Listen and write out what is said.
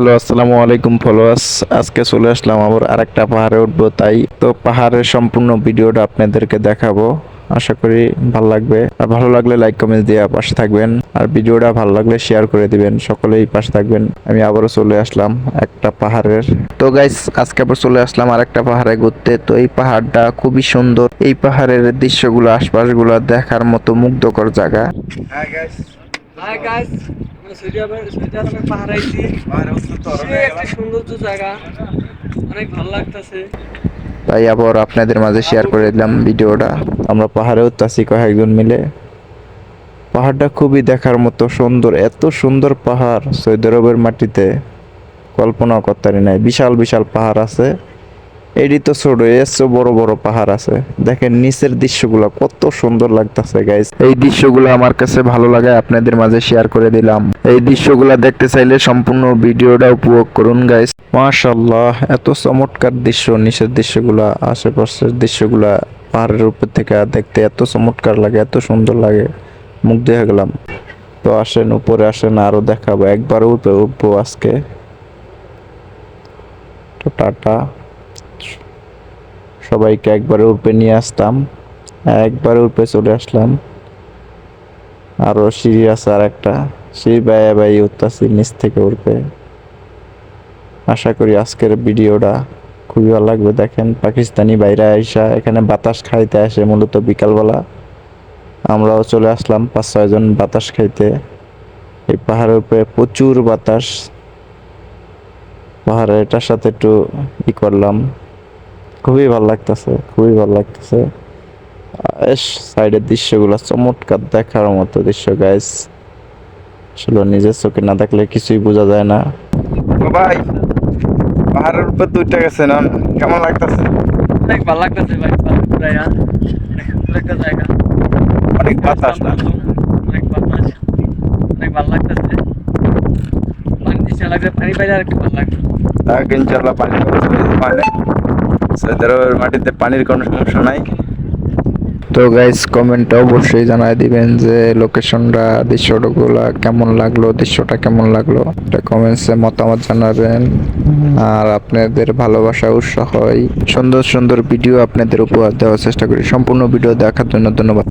Hello, আসসালামু আলাইকুম followers আজকে চলে আসলাম আবার আরেকটা পাহাড়ে উঠবো, তাই তো পাহাড়ের সম্পূর্ণ ভিডিওটা আপনাদেরকে দেখাবো। আশা করি ভালো লাগবে। আর ভালো লাগলে লাইক কমেন্ট দিয়ে পাশে থাকবেন। আর ভিডিওটা ভালো লাগলে শেয়ার করে দিবেন। সকলেই পাশে থাকবেন। আমি আবারও চলে আসলাম একটা পাহাড়ের। তো গাইস আজকে আবার চলে আসলাম আরেকটা পাহাড়ে ঘুরতে। তো এই পাহাড়টা খুবই সুন্দর। এই পাহাড়ের দৃশ্যগুলো, আশপাশগুলো দেখার মতো মুগ্ধকর জায়গা। হাই গাইস আমরা পাহাড়ে আইছি জায়গা। অনেক ভালো তাই আবার আপনাদের মাঝে শেয়ার করে দিলাম ভিডিওটা। আমরা পাহাড়ে উঠতেছি কয়েকজন মিলে। পাহাড়টা খুবই দেখার মতো সুন্দর। এত সুন্দর পাহাড় সৌদি আরবের মাটিতে। কল্পনা করতে নাই। বিশাল বিশাল পাহাড় আছে। এটি তো ছোট এর বড় বড় পাহাড় আছে। দেখেন নিচের দৃশ্যগুলো কত সুন্দর লাগতেছে গাইস এই দৃশ্যগুলো আমার কাছে ভালো লাগে আপনাদের মাঝে শেয়ার করে দিলাম। এই দৃশ্যগুলো দেখতে চাইলে সম্পূর্ণ ভিডিওটা উপভোগ করুন গাইস মাশাল্লাহ এত চমৎকার দৃশ্য, নিচের দৃশ্যগুলো, আশেপাশের দৃশ্যগুলা, পাহাড়ের উপর থেকে দেখতে এত চমৎকার লাগে, এত সুন্দর লাগে। মুগ্ধ হয়ে গেলাম। তো আসেন, উপরে আসেন, আরও দেখাবো একবার উপরে উঠবো আজকে। তো টাটা। সবাইকে একবারে উপরে নিয়ে আসতাম, একবারে উপরে চলে আসলাম। আরও সিঁড়ি আছে আর একটা সিঁড়ি বাইয়ে বাইয়ে উঠতেছি নিচ থেকে উঠবে আশা করি আজকের ভিডিওটা খুবই ভালো লাগবে। দেখেন পাকিস্তানি বাইরে আইসা এখানে বাতাস খাইতে আসে মূলত বিকালবেলা। আমরাও চলে আসলাম পাঁচ ছয়জন বাতাস খাইতে। এই পাহাড়ের উপরে প্রচুর বাতাস। পাহাড়ের এটার সাথে একটু ই করলাম। খুবই ভালো লাগতেছে খুবই ভালো লাগতেছে। এস সাইডের দৃশ্যগুলো চমৎকার দেখার মতো দৃশ্য গাইস আসলে নিজের চোখে না দেখলে কিছুই বোঝা যায় না। ভাই পাহাড়ের উপর দুইটা গেছে না? কেমন লাগতেছে? অনেক ভালো লাগতেছে ভাই জায়গা। অনেক অনেক বাতাস অনেক বাতাস অনেক ভালো লাগতেছে। পানি দিচ্ছে লাগছে পানি পাইলে আর একটু ভালো লাগবে। তাকে ইনশাল্লাহ পানি মানে সৌদি আরবের মাটিতে পানির কোনো সমস্যা নাই। তো গাইস কমেন্টে অবশ্যই জানাই দিবেন যে লোকেশনটা দৃশ্যগুলো কেমন লাগল দৃশ্যটা কেমন লাগল? এটা কমেন্টসে মতামত জানাবেন। আর আপনাদের ভালোবাসা উৎসাহ হয় সুন্দর সুন্দর ভিডিও আপনাদের উপহার দেওয়ার চেষ্টা করি। সম্পূর্ণ ভিডিও দেখার জন্য ধন্যবাদ।